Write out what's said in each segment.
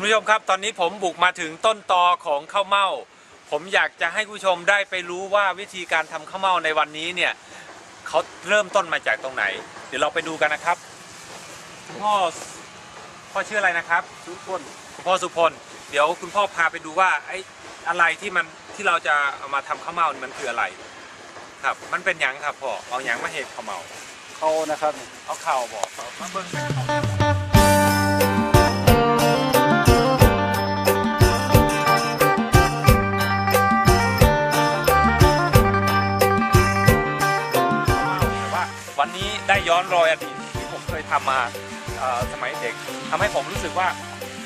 คุณผู้ชมครับ ตอนนี้ผมบุกมาถึงต้นตอของข้าวเม่า ผมอยากจะให้คุณผู้ชมได้ไปรู้ว่าวิธีการทำข้าวเม่าในวันนี้เนี่ยเขาเริ่มต้นมาจากตรงไหน เดี๋ยวเราไปดูกันนะครับคุณพ่อพ่อชื่ออะไรนะครับทุกคนคุณพ่อสุพลเดี๋ยวคุณพ่อพาไปดูว่าไอ้อะไรที่มันที่เราจะเอามาทำข้าวเม่านี่มันคืออะไร ครับ มันเป็นหยังครับพ่อเอาหยังมาเห็ดข้าวเม่าเขานะครับเอาข้าวบอกมาเบิ่ง ย้อนรอยอดีตที่ผมเคยทำมาเอ่อสมัยเด็กทำให้ผมรู้สึกว่า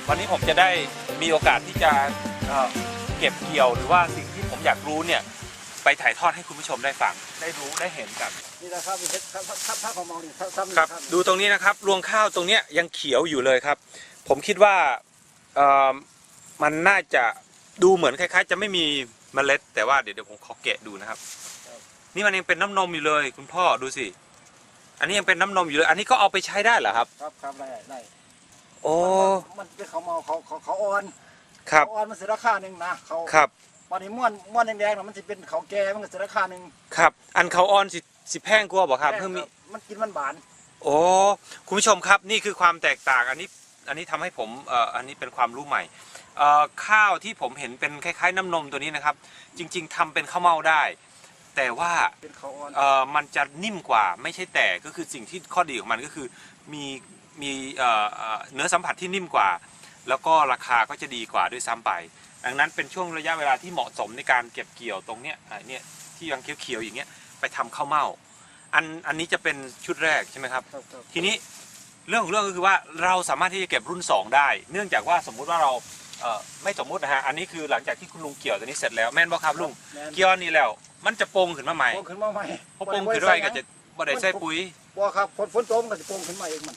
วันนี้ผมจะได้มีโอกาสที่จะเอ่อเก็บเกี่ยว หรือว่าสิ่งที่ผมอยากรู้เนี่ยไปถ่ายทอดให้คุณผู้ชมได้ฟังได้รู้ได้เห็นกันนี่นะครับเป็นถ้าถ้าถ้าถ้าเขามองนี่ถ้าซ้ำนี่ครับดูตรงนี้นะครับรวงข้าวตรงเนี้ยยังเขียวอยู่เลยครับ ผมคิดว่าเอ่อมันน่าจะดูเหมือนคล้าย ๆ จะไม่มีเมล็ด แต่ว่าเดี๋ยวเดี๋ยวผมขอแกะดูนะครับ นี่มันยังเป็นน้ำนมอยู่เลย คุณพ่อดูสิ อันนี้ยังเป็นน้ำนมอยู่เลย อันนี้ก็เอาไปใช้ได้เหรอครับ ครับครับได้ได้โอ้มันเป็นเขาเมาเขาเขาเขาอ่อนครับเขาอ่อนมันเสียราคาหนึ่งนะเขาครับวันนี้ม้วนม้วนแดงๆน่ะมันจะเป็นเขาแก่มันก็เสียราคาหนึ่งครับ อันเขาอ่อนสิสิแพงกว่าบ่ครับแพงเพิ่มมีมันกินมันหวานโอ้คุณผู้ชมครับนี่คือความแตกต่างอันนี้อันนี้ทำให้ผมเอ่ออันนี้เป็นความรู้ใหม่เอ่อข้าวที่ผมเห็นเป็นคล้ายๆ น้ำนมตัวนี้นะครับ จริง ๆทำเป็นข้าวเม่าได้ แต่ว่าเป็นเขาอ่อนเอ่อมันจะนิ่มกว่าไม่ใช่แต่ก็คือสิ่งที่ข้อดีของมันก็คือมีมีเอ่อเอ่อเนื้อสัมผัสที่นิ่มกว่า แล้วก็ราคาก็จะดีกว่าด้วยซ้ำไป ดังนั้นเป็นช่วงระยะเวลาที่เหมาะสมในการเก็บเกี่ยวตรงเนี้ยอะเนี่ยที่ยังเขียวๆอย่างเงี้ยไปทำข้าวเม่าอันอันนี้จะเป็นชุดแรกใช่ไหมครับ ครับครับทีนี้เรื่องของเรื่องก็คือว่าเราสามารถที่จะเก็บรุ่น 2 ได้ เนื่องจากว่าสมมุติว่าเรา เอ่อไม่สมมุตินะฮะอันนี้คือหลังจากที่คุณลุงเกี่ยวตัวนี้เสร็จแล้วแม่นบ่ครับลุงแม่น เกี่ยวอันนี้แล้ว มันจะโปงขึ้นมาใหม่โป่งขึ้นมาใหม่พอโปงขึ้นด้วยก็จะบ่ได้ใส่ปุ๋ยบ่ครับฝนฝนตกมันก็จะโป่งขึ้นมาเองมัน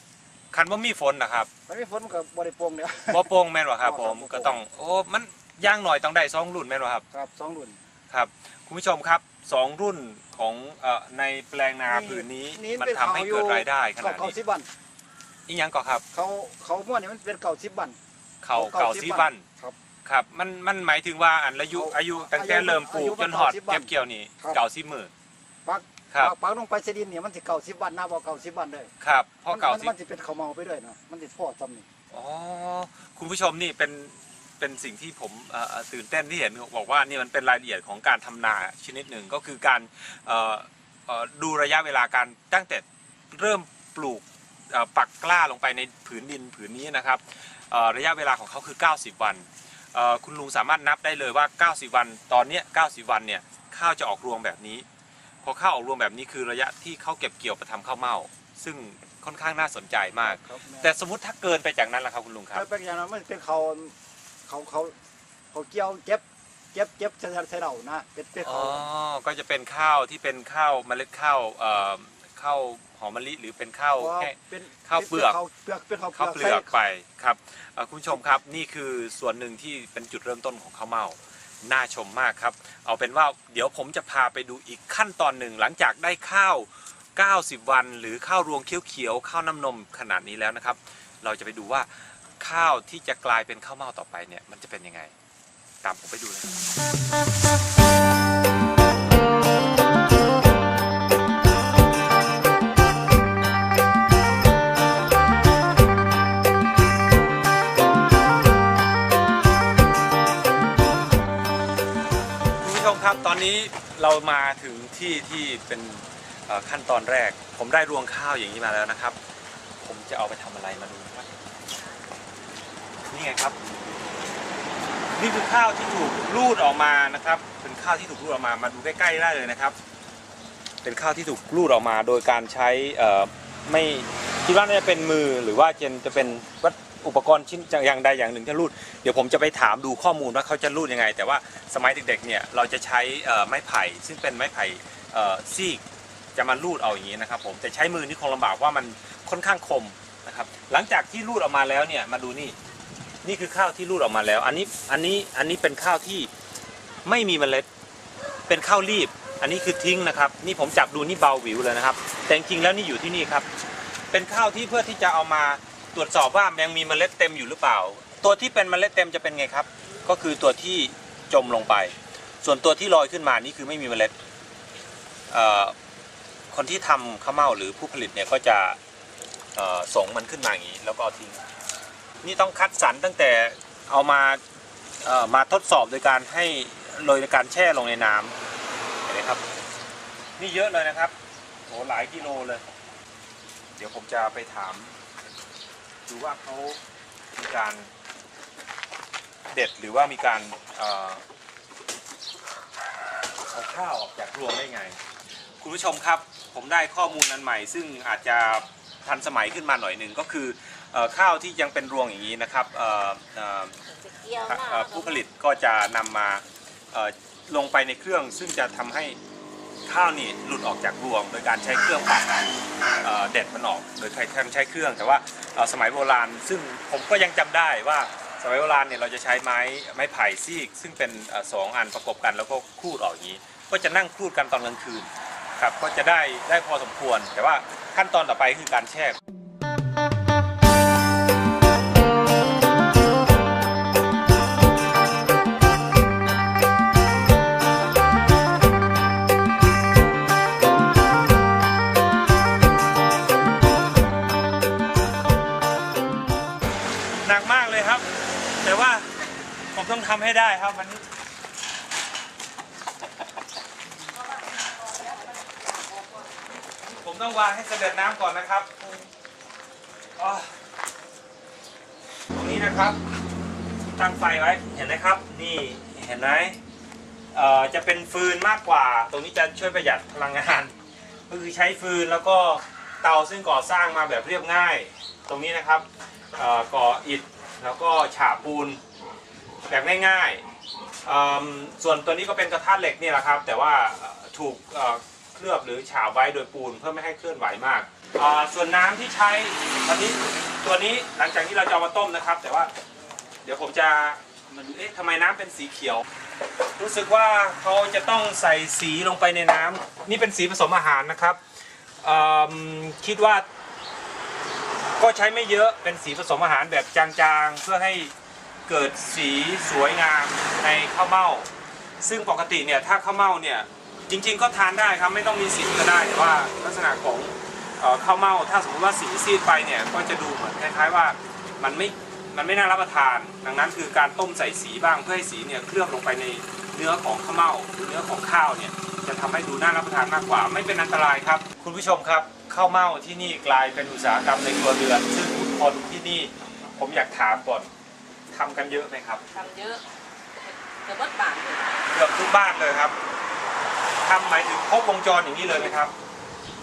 คันว่ามีฝนนะครับมันไม่ฝนมันก็บ่ได้โป่งเดียว บ่โปงแม่นบ่ครับบ่ผครับมบ่โป่งก็ต้องโอ้มันย่างหน่อยต้องได้สองรุ่นแม่นบ่ครับ ครับสองรุ่นครับคุณผู้ชมครับสองรุ่นของเอ่อในแปลงนาผืนนี้มันทำให้เกิดรายได้ขนาดเขานี้สิบวันอีหยังก็ครับ เขาเขาม้วนนี่มันเป็นเก่าสิบวัน เขาเก่าเก่าสิบซีวับันนครับ ครับ มันมันหมายถึงว่าอันอายุเอาอายุตั้งแต่อายุเริ่มปลูกอายุจนหอดเก่าสิบวันเก็บเกี่ยวนี่ครับ เก่าสิบมือ ปักครับ ปักลงไปเสดินเนี่ยมันสิเก่าสิบวันนะบอกเก่าสิบวันเลยครับเพราะเก่ามันสิบมันสิเป็นเขาวเมาไปด้วยเนาะมันสิพ่อจำนี่ อ๋อคุณผู้ชมนี่เป็นเป็นสิ่งที่ผมเอ่อเอ่อตื่นเต้นที่เห็นบอกว่านี่มันเป็นรายละเอียดของการทำนาชนิดหนึ่งก็คือการเอ่อเอ่อดูระยะเวลาการตั้งแต่เริ่มปลูกเอ่อปักกล้าลงไปในผืนดินผืนนี้นะครับเอ่อ ระยะเวลาของเขาคือ 90 วันเอ่อคุณลุงสามารถนับได้เลยว่า 90 วัน ตอนเนี้ย90 วันเนี่ยข้าวจะออกรวงแบบนี้ พอข้าวออกรวงแบบนี้คือระยะที่เขาเก็บเกี่ยวไปทำข้าวเม่า ซึ่งค่อนข้างน่าสนใจมากครับแต่สมมติถ้าเกินไปจากนั้นล่ะครับคุณลุงครับถ้าเป็นอย่างนั้นมันเป็นเขาเขาเขาเขาเกี่ยวเก็บเก็บเก็บใส่ใส่เรานะเป็นเป็นอ๋อเขาก็จะเป็นข้าวที่เป็นข้าวเมล็ดข้าวเอ่อข้าว หอมมะลิหรือเป็นข้าวเพราะว่าแค่เป็นข้าวเปลือกข้าวเปลือกเป็นข้าวข้าวเปเปลืลืออกกไปครับเอ่อคุณผู้ชมครับนี่คือส่วนหนึ่งที่เป็นจุดเริ่มต้นของข้าวเม่าน่าชมมากครับ เอาเป็นว่าเดี๋ยวผมจะพาไปดูอีกขั้นตอนหนึ่งหลังจากได้ข้าว 90 วัน หรือข้าวรวงเขียวๆข้าวน้ำนมขนาดนี้แล้วนะครับ เราจะไปดูว่าข้าวที่จะกลายเป็นข้าวเม่าต่อไปเนี่ยมันจะเป็นยังไง ตามผมไปดูเลยครับ อนนี้เรามาถึงที่ที่เป็นขั้นตอนแรก ผมได้รวงข้าวอย่างนี้มาแล้วนะครับ ผมจะเอาไปทำอะไรมาดูนะครับนี่ไงครับ นี่คือข้าวที่ถูกรูดออกมานะครับ เป็นข้าวที่ถูกรูดออกมามาดูใกล้ๆได้เลยนะครับ เป็นข้าวที่ถูกรูดออกมา โดยการใช้ไม่คิดว่าน่าจะเป็นมือหรือว่าจะจะเป็นวัต อุปกรณ์ชิ้นอย่างใดอย่างหนึ่งที่รูดเดี๋ยวผมจะไปถามดูข้อมูลว่าเขาจะรูดยังไง แต่ว่าสมัยเด็กๆเนี่ยเราจะใช้ไม้ไผ่ ซึ่งเป็นไม้ไผ่ซีกจะมารูดเอาอย่างนี้นะครับผมแต่ใช้มือนี่คงลำบากว่ามันค่อนข้างคมนะครับหลังจากที่รูดออกมาแล้วเนี่ยมาดูนี่นี่คือข้าวที่รูดออกมาแล้ว อันนี้อันนี้อันนี้เป็นข้าวที่ไม่มีเมล็ดเป็นข้าวรีบ อันนี้คือทิ้งนะครับ นี่ผมจับดูนี่เบาหวิวเลยนะครับ แต่จริงแล้วนี่อยู่ที่นี่ครับ เป็นข้าวที่เพื่อที่จะเอามา ตรวจสอบว่ายังมีเมล็ดเต็มอยู่หรือเปล่า ตัวที่เป็นเมล็ดเต็มจะเป็นไงครับ ก็คือตัวที่จมลงไป ส่วนตัวที่ลอยขึ้นมานี่คือไม่มีเมล็ดคนที่ทำข้าวเม่าหรือผู้ผลิตเนี่ยก็จะส่งมันขึ้นมาอย่างนี้แล้วก็เอาทิ้งนี่ต้องคัดสรรตั้งแต่เอามามาทดสอบโดยการให้โดยการแช่ลงในน้ำเห็นไหมครับ นี่เยอะเลยนะครับโหหลายกิโลเลย เดี๋ยวผมจะไปถาม ดูว่าเขามีการเด็ดหรือว่ามีการเอ่อเอาข้าวออกจากรวงได้ไง คุณผู้ชมครับผมได้ข้อมูลอันใหม่ ซึ่งอาจจะทันสมัยขึ้นมาหน่อยหนึ่งก็คือเอ่อข้าวที่ยังเป็นรวงอย่างนี้นะครับเอ่อเอ่อ จะเกี่ยวหน้าเอ่อผู้ผลิตก็จะนำมาเอ่อลงไปในเครื่องซึ่งจะทำให้ ข้าวนี่หลุดออกจากรวง โดยการใช้เครื่องปั่นเด็ดมันออกโดยใช้ใช้เครื่อง แต่ว่าสมัยโบราณ ซึ่งผมก็ยังจำได้ว่าสมัยโบราณเนี่ยเราจะใช้ไม้ไม้ไผ่ซีก ซึ่งเป็นสองอันประกบกันแล้วก็คูดออกอย่างนี้ ก็จะนั่งคูดกันตอนกลางคืนครับก็จะได้ได้พอสมควร แต่ว่าขั้นตอนต่อไปคือการแช่ำให้ได้ครับวันนี้ผมต้องวางให้เสด็จน้ำก่อนนะครับตรงนี้นะครับ ตั้งไฟไว้เห็นไหมครับ นี่เห็นไหมจะเป็นฟืนมากกว่า ตรงนี้จะช่วยประหยัดพลังงาน ก็คือใช้ฟืนแล้วก็เตาซึ่งก่อสร้างมาแบบเรียบง่าย ตรงนี้นะครับก่ออิฐแล้วก็ฉาบปูน แบบง่ายๆ ส่วนตัวนี้ก็เป็นกระทะเหล็กนี่แหละครับ แต่ว่าถูกเคลือบหรือฉาบไว้โดยปูนเพื่อไม่ให้เคลื่อนไหวมาก ส่วนน้ำที่ใช้ตอนนี้ตัวนี้หลังจากที่เราจะเอามาต้มนะครับ แต่ว่าเดี๋ยวผมจะมาดูเอ๊ะทำไมน้ำเป็นสีเขียว รู้สึกว่าเขาจะต้องใส่สีลงไปในน้ำนี่เป็นสีผสมอาหารนะครับคิดว่า ก็ใช้ไม่เยอะเป็นสีผสมอาหารแบบจางๆ เพื่อให้ เกิดสีสวยงามในข้าวเม่า ซึ่งปกติเนี่ยถ้าข้าวเม่าเนี่ยจริง ๆ ก็ทานได้ครับไม่ต้องมีสีก็ได้แต่ว่าลักษณะของออข้าวเม่าถ้าสมมติว่าสีซีดไปเนี่ยก็จะดูเหมือนคล้ายๆว่ามันไม่มันไม่น่ารับประทาน ดังนั้นคือการต้มใส่สีบ้างเพื่อให้สีเนี่ยเคลือบลงไปในเนื้อของข้าวเม่าหรือเนื้อของข้าวเนี่ยจะทำให้ดูน่ารับประทานมากกว่า ไม่เป็นอันตรายครับ คุณผู้ชมครับข้าวเม่าที่นี่กลายเป็นอุตสาหกรรมในครัวเรือนซึ่งคนที่นี่ผมอยากถามก่อน ทำกันเยอะไหมครับ ทำเยอะแต่วัดบาทเลยเกือบทุกบ้านเลยครับทำหมายถึงครบวงจรอย่างนี้เลยไหมครับ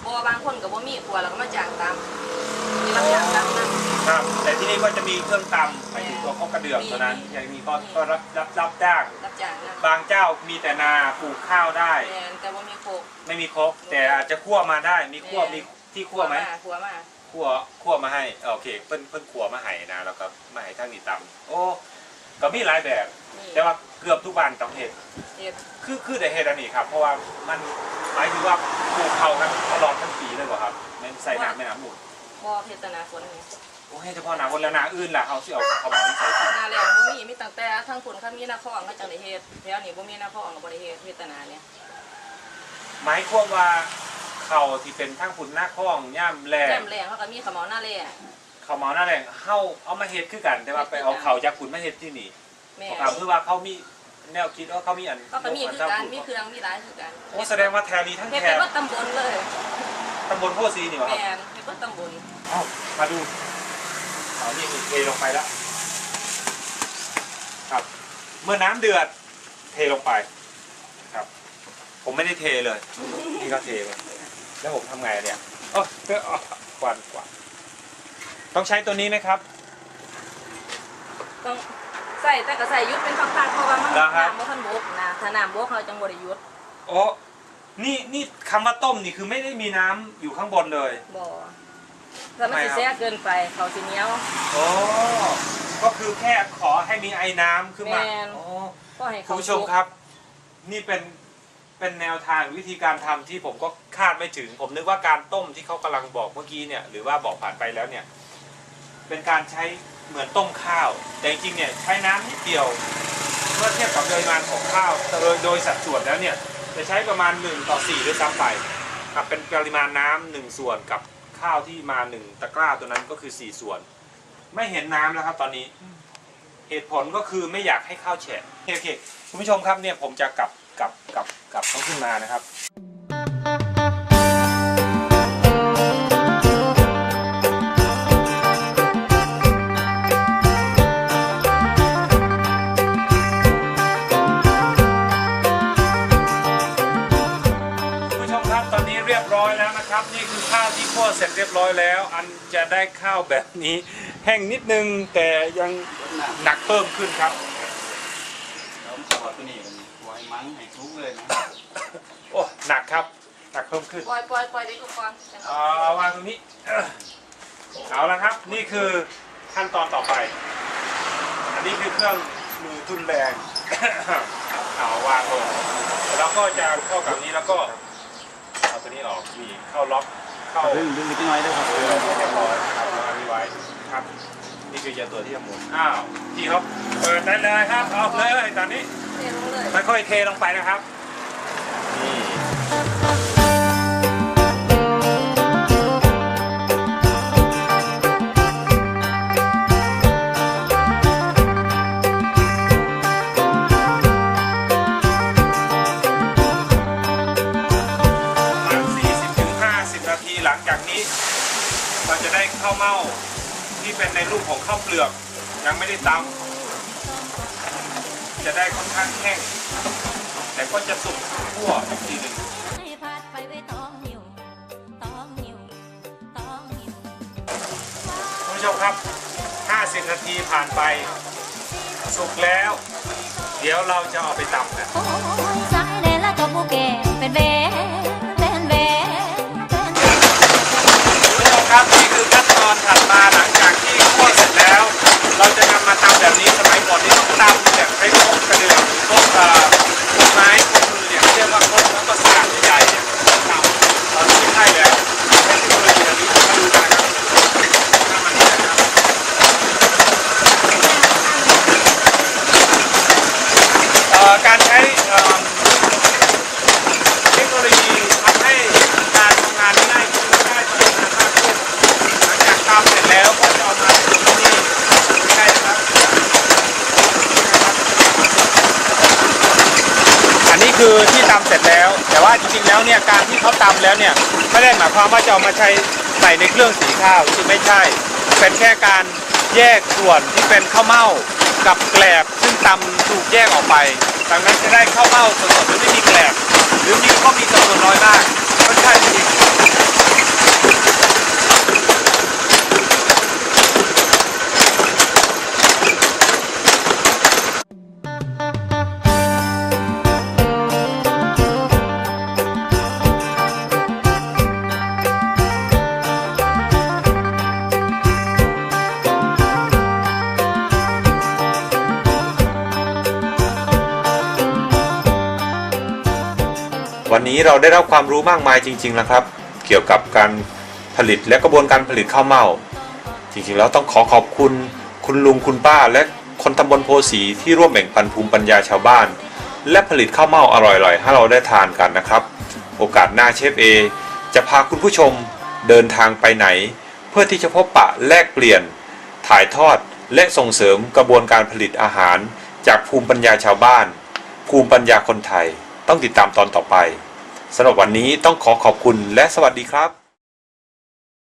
บัวบางคนกับบ่มีครัวแล้วก็มาจ้างตามมีรับจ้างตามนั่น ครับ แต่ที่นี่ก็จะมีเครื่องตำหมายถึงตัวข้าวกระเดื่องตัวนั้นมี อย่างมีก็ก็รับรับรับจ้าง รับจ้างนั่นบางเจ้ามีแต่นาปลูกข้าวได้ แมนแต่บ่มีโคก ไม่มีครกแต่อาจจะคั่วมาได้ มีคั่วมีที่คั่วไหมครัวมา คั่วคั่วมาให้โอเคเพิ่นเพิ่นคั่วมาให้นะแล้วก็มาให้ทางนี้ตำโอ้ก็มีหลายแบบนี่แต่ว่าเกือบทุกบ้านต้องเห็ดเฮ็ดคือคือแต่เห็ดอันนี้ครับ เพราะว่ามันหมายถึงว่าปลูกเขากันตลอดทั้งปีเลยเหรอครับไม่ใส่น้ำไม่น้ำหมดบ่เพชรนาฝนนี่โอ้ให้เฉพาะหนาคนแล้วหนาอื่นล่ะเขาสิเอาเขาบอกที่ใส่ถุงหน้าแรงบ่มีมีตั้งแต่ทั้งฝุ่นคันมีนาคองก็จังได้เฮ็ดแถวนี้บ่มีนาคองก็บ่ได้เฮ็ดเพชรนาเนี่ยหมายความว่า เขาที่เป็นทั้งฝุ่นหน้าคล้องย่ำแรงแจ่มแรงเขาก็มีขาวเหมาหน้าแรงเขาเมาหน้าแรงเฮาเอามาเฮ็ดคือกัน แต่ว่าไปเอาเขาจากฝุ่นมาเฮ็ดที่นี่แม่ถามเพื่อว่าเขามีแนวคิดว่าเขามีอันเขาก็มีคือกันมีเครื่องมีหลายคือกันโอ้แสดงว่าแถวนี้ทั้งเฮ็ดแถเป็นบว่าตำบลเลยตำบลโพสีนี่วะครับแม่นเฮ็ดว่าตำบลเอ้ามาดูเอานี่คือเทลงไปแล้วครับ เมื่อน้ำเดือดเทลงไปครับ ผมไม่ได้เทเลยนี่ก็เทไป แล้วผมทำไงเนี่ยโอ้เพื่ออ๋อกวาดกวาดต้องใช้ตัวนี้ไหมครับ ต้องใส่แต่ก็ใส่ยุดเป็นพักๆเพราะว่ามันเหรอครับ น้ำบ่ทันบกนะถ้าน้ำบกเขาจังบ่ได้ยุดโอ้นี่นี่คำว่าต้มนี่คือไม่ได้มีน้ำอยู่ข้างบนเลย บ่ถ้ามันสิแซ่เกินไปเขาสิเหนียว โอ้ก็คือแค่ขอให้มีไอ้น้ำขึ้นมาแม่นโอ้ก็ให้คุเขาณผู้ชมครับ นี่เป็น เป็นแนวทางวิธีการทำที่ผมก็คาดไม่ถึง ผมนึกว่าการต้มที่เขากำลังบอกเมื่อกี้เนี่ยหรือว่าบอกผ่านไปแล้วเนี่ยเป็นการใช้เหมือนต้มข้าว แต่จริงเนี่ยใช้น้ำนิดเดียวเมื่อเทียบกับปริมาณของข้าวโดยโดยสัดส่วนแล้วเนี่ยจะใช้ประมาณ 1 ต่อ4ด้วยซ้ำไปกับเป็นปริมาณน้ำหนึ่งส่วนกับข้าวที่มา 1 ตะกร้าตัวนั้นก็คือ 4 ส่วน ไม่เห็นน้ำแล้วครับตอนนี้เหตุผลก็คือไม่อยากให้ข้าวแฉะโอเคคุณผู้ชมครับเนี่ยผมจะกลับ กลับกลับกลับเขาขึ้นมานะครับคุณผู้ชมครับตอนนี้เรียบร้อยแล้วนะครับนี่คือข้าวที่คั่วเสร็จเรียบร้อยแล้ว อันจะได้ข้าวแบบนี้แห้งนิดนึงแต่ยังหนักเพิ่มขึ้นครับ เลยนะโอ้หนักครับหนักเพิ่มขึ้น ปล่อยปล่อยปล่อยเด็กก็ฟังเอาเอาวางตรงนี้ เอาละครับ นี่คือขั้นตอนต่อไป อันนี้คือเครื่องมือทุนแรง เอาวางลงแล้วก็จะเข้ากับนี้แล้วก็เอาตัวนี้ออกนี่เข้าล็อกเข้าดึงดึงนิดหน่อยด้วยครับเออเรียบร้อยครับวางนี้ไว้ครับ นี่คือจะตัวที่จะหมุนอ้าวพี่ครับเปิดได้เลยครับเอาเลยตอนนี้เทลงเลยค่อยๆเทลงไปนะครับ ที่เป็นในรูปของข้าวเปลือกยังไม่ได้ตำจะได้ค่อนข้างแห้ง แต่ก็จะสุกทั่วอีกทีหนึ่งคุณผู้ชมครับ 50 นาทีผ่านไป สุกแล้ว เดี๋ยวเราจะเอาไปตำกันะคุณผู้ชมครับนี่คือขั้นตอนถัดมาหลัง ตำแบบนี้สมัยก่อนนี่ต้องตำแบบใช้คกกระเดื่องครกเอ่อไม้ครกมือเนี่ยเรียกว่าครกแล้วก็สากใหญ่ๆเนี่ยตำตอนนี้ไม่ใช่แล้วใช้เทคโนโลยีอันนี้มาดูกันครับถ้ามันนี่นะครับเอ่อการใช้เอ่อ เทคโนโลยีทำให้การทำงานง่ายขึ้นและง่ายต่อการมากขึ้นหลังจากทำเสร็จแล้วก็จะเอามาลงที่นี่ใช่นะครับ อันนี้คือที่ ตำเสร็จแล้ว แต่ว่าจริงๆแล้วเนี่ยการที่เขาตำแล้วเนี่ยไม่ได้หมายความว่าจะเอามาใช้ใส่ในเครื่องสีข้าวที่ไม่ใช่ เป็นแค่การแยกส่วนที่เป็นข้าวเม่ากับแกลบซึ่งตำถูกแยกออกไปดังนั้นจะได้ข้าวเม่าสดๆหรือไม่มีแกลบหรือมีก็มีจำนวนน้อยมากก็ใชาติง นี้เราได้รับความรู้มากมายจริงๆนะครับ เกี่ยวกับการผลิตและกระบวนการผลิตข้าวเม่า จริงๆแล้วต้องขอขอบคุณคุณลุงคุณป้า และคนตำบลโพสีที่ร่วมแบ่งปันภูมิปัญญาชาวบ้าน และผลิตข้าวเม่าอร่อยๆ ให้เราได้ทานกันนะครับ โอกาสหน้าเชฟเอจะพาคุณผู้ชมเดินทางไปไหน เพื่อที่จะพบปะแลกเปลี่ยน ถ่ายทอดและส่งเสริมกระบวนการผลิตอาหาร จากภูมิปัญญาชาวบ้าน ภูมิปัญญาคนไทย ต้องติดตามตอนต่อไป สำหรับวันนี้ต้องขอขอบคุณและสวัสดีครับ